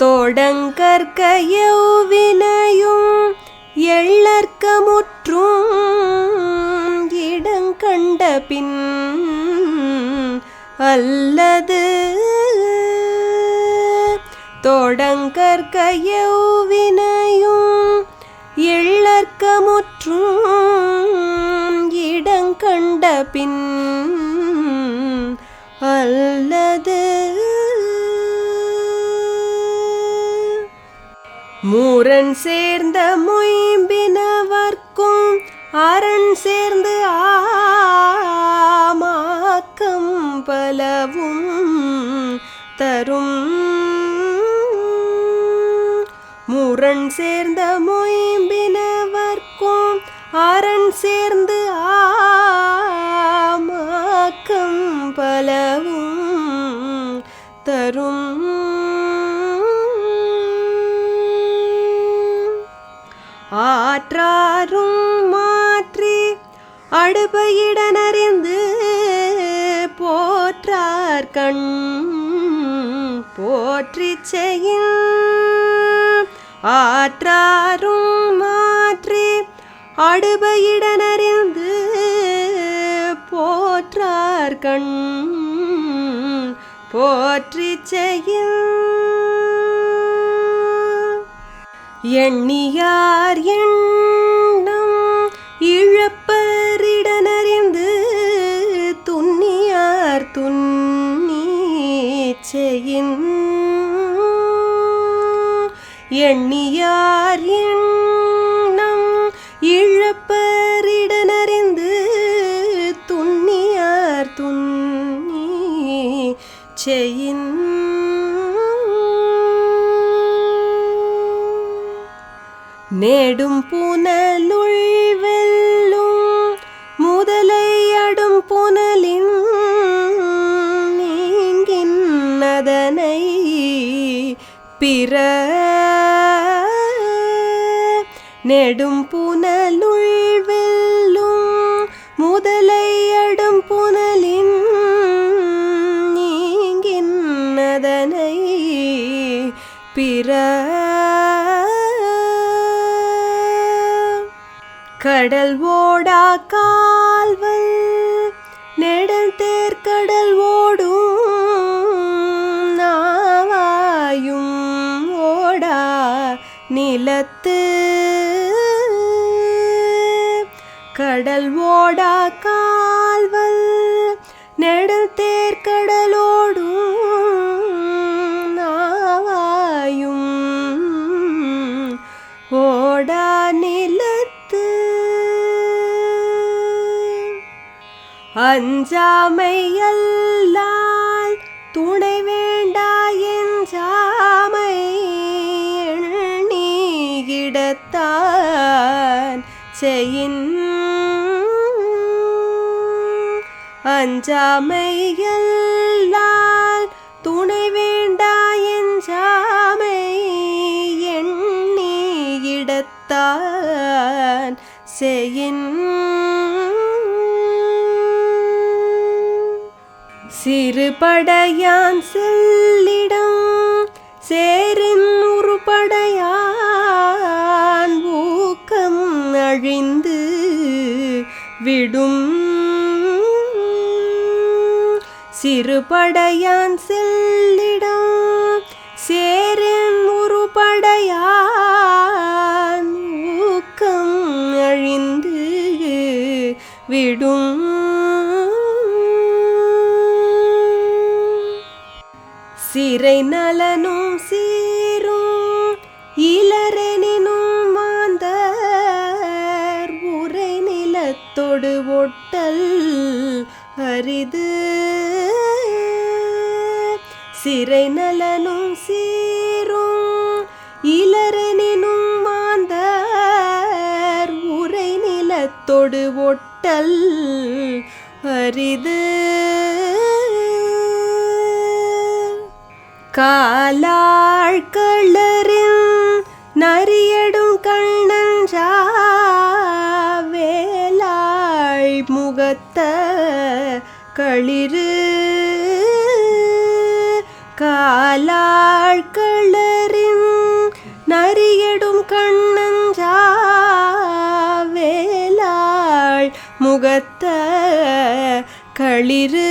தோடங்கற்க எவ்வினையும் எள்ளற்க முற்றும் இடங்கண்ட பின் அல்லது தோடங்கற்க எவ்வினை மூரன் சேர்ந்த மொயம்பினவர்க்கும் அரண் சேர்ந்து ஆமாக்கம் பலவும் தரும். முரண் சேர்ந்த மொயம்பினவர்க்கும் அரண் சேர்ந்து ஆமாக்கம் பலவும் தரும். அடுபையிடனறிந்து போற்றார் கண் போற்றி செய்யும் ஆற்றாரும் மாற்றி அடுபையிடனறிந்து போற்றார் கண் போற்றி செய்யும் எண்ணியார் எண்ணம் எண்ணியார் எண்ணம் இழப்பரிடனறிந்து துண்ணியார் துண்ணி செயின் நேடும் புனலுள் நெடும் புனலுள் வெல்லும் முதலை அடும் புனலின் நீங்கின்னதனை பிற கடல் ஓடா கால்வல் நிலத்து. கடல் ஓடா கால்வல் நெடுந்தேர் கடலோடும் நாவாயும். ஓடா நிலத்து. அஞ்சாமையல்லால் துணை விடத்தான் செய்யின் அஞ்சாமையல்லால் துணை வேண்டா என்றாமை எண்ணி இடத்தான் செய்யின் சிறுபடையான் செல்லிடம் சேரின் விடும் சிறுபடையான் செல்லிடம் சேரின் உருபடையான் ஊக்கம் அழிந்து விடும். சிறை நலனும் சி சிறை நலனும் சீரும். இளரனினும் மாந்தர் உரை நிலத்தொடு ஒட்டல் அரிது. காலாழ்களரின் நரியடும் கண்ணன்றா வேலாள் முகத்த களிர കാലാൾക്കളറിൻ നരിയടും കണ്ണഞ്ചാവേലാൾ മുഖത്ത് കളിര്